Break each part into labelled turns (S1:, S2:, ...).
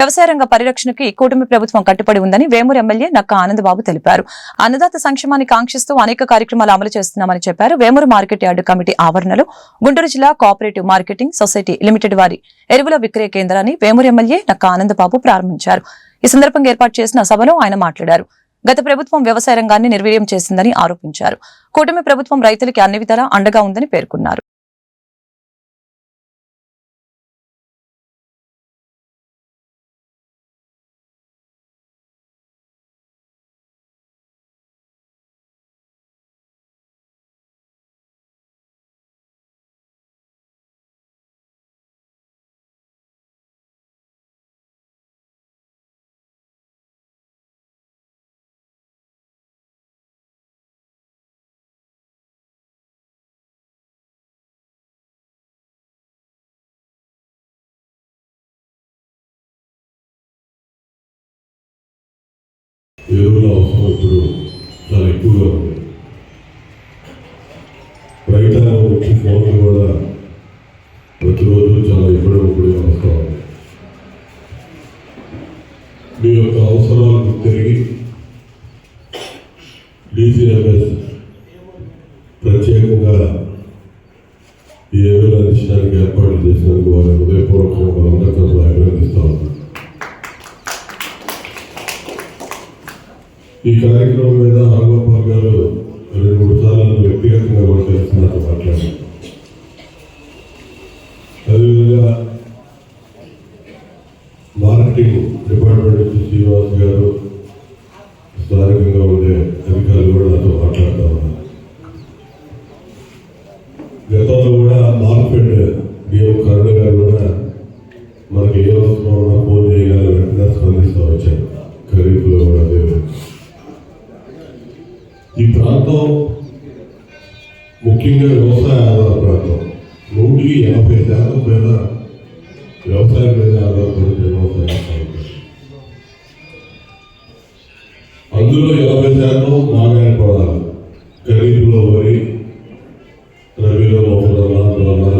S1: వ్యవసాయ రంగ పరిరక్షణకి కూటమి ప్రభుత్వం కట్టుబడి ఉందని వేమూరు ఎమ్మెల్యే నక్క ఆనందబాబు తెలిపారు. అన్నదాత సంక్షేమాన్ని కాంక్షిస్తూ అనేక కార్యక్రమాలు అమలు చేస్తున్నామని చెప్పారు. వేమూరు మార్కెట్ యార్డు కమిటీ ఆవరణలో గుంటూరు జిల్లా కోఆపరేటివ్ మార్కెటింగ్ సొసైటీ లిమిటెడ్ వారి ఎరువుల విక్రయ కేంద్రాన్ని వేమూరు ఎమ్మెల్యే నక్క ఆనందబాబు ప్రారంభించారు. ఈ సందర్భంగా ఏర్పాటు చేసిన సభలో ఆయన మాట్లాడారు. గత ప్రభుత్వం వ్యవసాయ రంగాన్ని నిర్వీర్యం చేసిందని ఆరోపించారు. కూటమి ప్రభుత్వం రైతులకి అన్ని విధాలా అండగా ఉందని పేర్కొన్నారు.
S2: ఎరువుల అవసరం ఇప్పుడు చాలా ఎక్కువగా ఉంది. రైతాంగం వచ్చి ఫోన్లు కూడా ప్రతిరోజు చాలా ఇబ్బంది పడే అవస్థ ఉంది మీ యొక్క అవసరాలకు తిరిగి డీసీఎంఎస్ ప్రత్యేకంగా ఈ ఎరువులు అందించడానికి ఏర్పాట్లు చేసినందుకు వారు ఈ కార్యక్రమం మీద హరగోపాల్ గారు రెండు మూడు సార్లు వ్యక్తిగతంగా కూడా కలిసి నాతో మాట్లాడారు. అదేవిధంగా మార్కెటింగ్ డిపార్ట్మెంట్ నుంచి శ్రీనివాస్ గారు స్థానికంగా ఉండే అధికారులు కూడా నాతో మాట్లాడుతూ ఉన్నారు. గతంలో కూడా మార్కెట్ డిఎం కరుణ గారు కూడా మనకి ఏ అవసరం ఉన్నా ఫోన్ చేయగల వెంటనే స్పందిస్తూ వచ్చారు ఖరీఫ్లో కూడా అదే ఈ ప్రాంతం ముఖ్యంగా వ్యవసాయ ఆధార ప్రాంతం. నూటికి ఎనభై శాతం మీద వ్యవసాయం మీద ఆధారపడి వ్యవసాయం అందులో ఎనభై శాతం నాగాయ పదాలు. ఖరీఫ్లో వరి రవిలో మొక్కజొన్న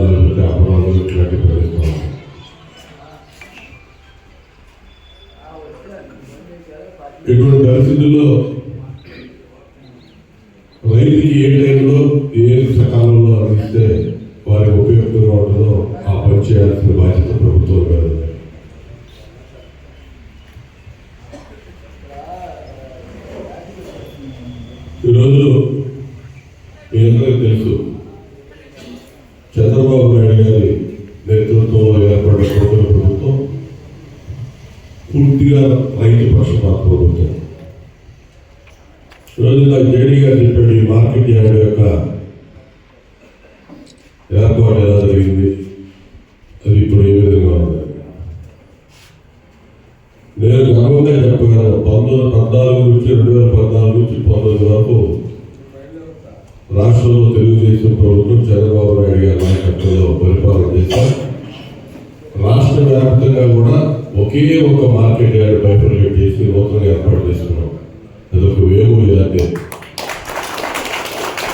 S2: లేకపోతే అపరాలు ఇట్లాంటి పరిస్థితులు ఇటువంటి పరిస్థితుల్లో రైతుకి ఏ టైంలో ఏ సకాలంలో అందిస్తే వారికి ఉపయోగంగా ఉంటుందో ఆ పని చేయాల్సిన బాధ్యత ప్రభుత్వం కాదు ఈరోజు మీ అందరికీ తెలుసు చంద్రబాబు నాయుడు గారి నేతృత్వంలో ఏర్పడిన ప్రభుత్వం పూర్తిగా రైతు పక్షపాత ప్రభుత్వం. ఈరోజు నాకు జేడీ గారు చెప్పాడు ఈ మార్కెట్ యార్డ్ యొక్క ఏర్పాటు ఎలా జరిగింది? అది ఇప్పుడు ఏ విధంగా ఉంది? నేను గర్వంగా చెప్పగలను పంతొమ్మిది పద్నాలుగు నుంచి రెండు వేల పద్నాలుగు నుంచి పంతొమ్మిది వరకు రాష్ట్రంలో తెలుగుదేశం ప్రభుత్వం చంద్రబాబు నాయుడు గారి నాయకత్వంలో పరిపాలన చేశారు. రాష్ట్ర వ్యాప్తంగా కూడా ఒకే ఒక మార్కెట్ యార్డ్ బైఫర్లేట్ చేసి నూతనంగా ఏర్పాటు చేసుకున్నాం. అదొక వేము యార్డ్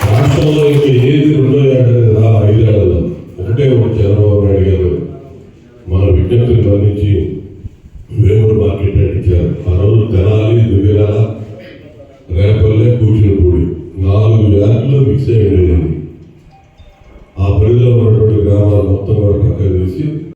S2: రాష్ట్రంలో ఇంకా ఏది రెండో ఏడాది అనేది రా ఐదేళ్ళలో ఒకటే ఒక చంద్రబాబు నాయుడు గారు మన విజ్ఞప్తిని గమనించి వేమూరు మార్కెట్ యార్డ్ ఇచ్చారు. ఆ రోజు తెనాలి దువ్వెల రేపల్లె కూచినపూడి నాలుగు యార్డులు మిక్స్ అయ్యి ఆ పరిధిలో ఉన్నటువంటి గ్రామాలు మొత్తం కూడా పక్కన తీసి